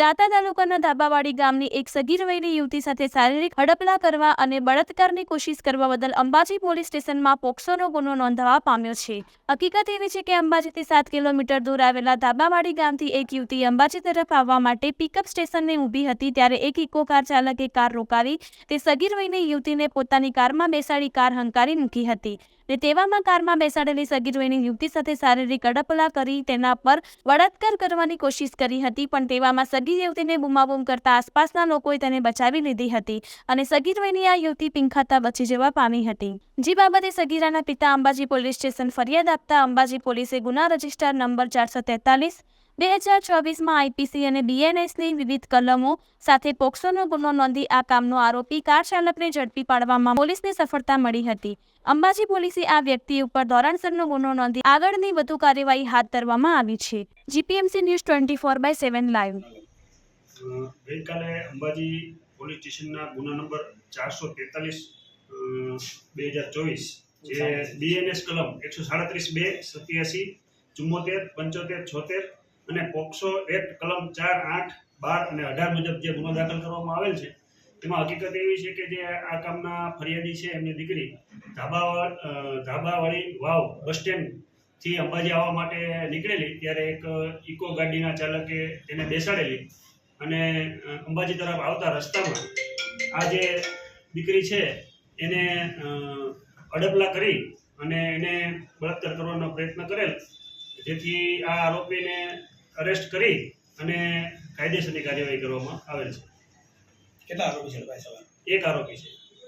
દાતા તાલુકાના ધાબાવાડી ગામની એક સગીર વયની યુવતી સાથે શારીરિક હડપલા કરવા અને બળાત્કારની કોશિશ કરવા બદલ અંબાજી પોલીસ સ્ટેશનમાં પોક્સોનો ગુનો નોંધાવા પામ્યો છે. હકીકત એવી છે કે અંબાજીથી સાત કિલોમીટર દૂર આવેલા ધાબાવાડી ગામથી એક યુવતી અંબાજી તરફ આવવા માટે પિકઅપ સ્ટેશનને ઊભી હતી ત્યારે એક ઇકો કાર ચાલકે કાર રોકાવી તે સગીર વયની યુવતીને પોતાની કારમાં બેસાડી કાર હંકારી મૂકી હતી. ને તેવામાં કારમાં બેસાડેલી સગીર વયની યુવતી સાથે શારીરિક અડપલા કરી તેના પર બળાત્કાર કરવાની કોશિશ કરી હતી પણ તેવામાં સગીર યુવતીને બુમાબુમ કરતા આસપાસના લોકોએ તેને બચાવી લીધી હતી અને સગીર વયની આ યુવતી પિંખાતા બચી જવા પામી હતી. જે બાબતે સગીરાના પિતા અંબાજી પોલીસ સ્ટેશન ફરિયાદ આપતા અંબાજી પોલીસે ગુના રજિસ્ટર નંબર ચારસો તેતાલીસ બે હજાર ચોવીસમાં આઈપીસી અને બીએનએસની વિવિધ કલમો સાથે પોક્સોનો ગુનો નોંધી આ કામનો આરોપી કાર ચાલકને ઝડપી પાડવામાં પોલીસને સફળતા મળી હતી. અંબાજી પોલીસે આ વ્યક્તિ ઉપર ધોરણસરનો ગુનો નોંધી આગળની વધુ કાર્યવાહી હાથ ધરવામાં આવી છે. GPMC news twenty four by seven live. ગઈકાલે અંબાજી પોલીસ સ્ટેશનના ગુના નંબર ચારસો તેતાલીસ બે હજાર ચોવીસ, જે બીએનએસ કલમ એકસો સાડત્રીસ બે, સત્યાસી, ચુમ્મોતેર, પંચોતેર, છોતેર અને પોક્સો એક્ટ કલમ ચાર, આઠ, બાર અને અઢાર મુજબ જે ગુનો દાખલ કરવામાં આવેલ છે, તેમાં હકીકત એવી છે કે જે આ કામના ફરિયાદી છે એમની દીકરી ધાબા ધાબાવાળી વાવ બસ સ્ટેન્ડથી અંબાજી આવવા માટે નીકળેલી, ત્યારે એક ઇકો ગાડીના ચાલકે તેને બેસાડેલી. અને અંબાજી તરફ આવતા રસ્તામાં આ જે દીકરી છે એને અડપલા કરી અને એને બળાત્કાર કરવાનો પ્રયત્ન કરેલ. જેથી આ આરોપીને અરેસ્ટ કરી અને કાયદેસરની કાર્યવાહી કરવામાં આવેલ છે. કેટલા આરોપી છે એક આરોપી છે.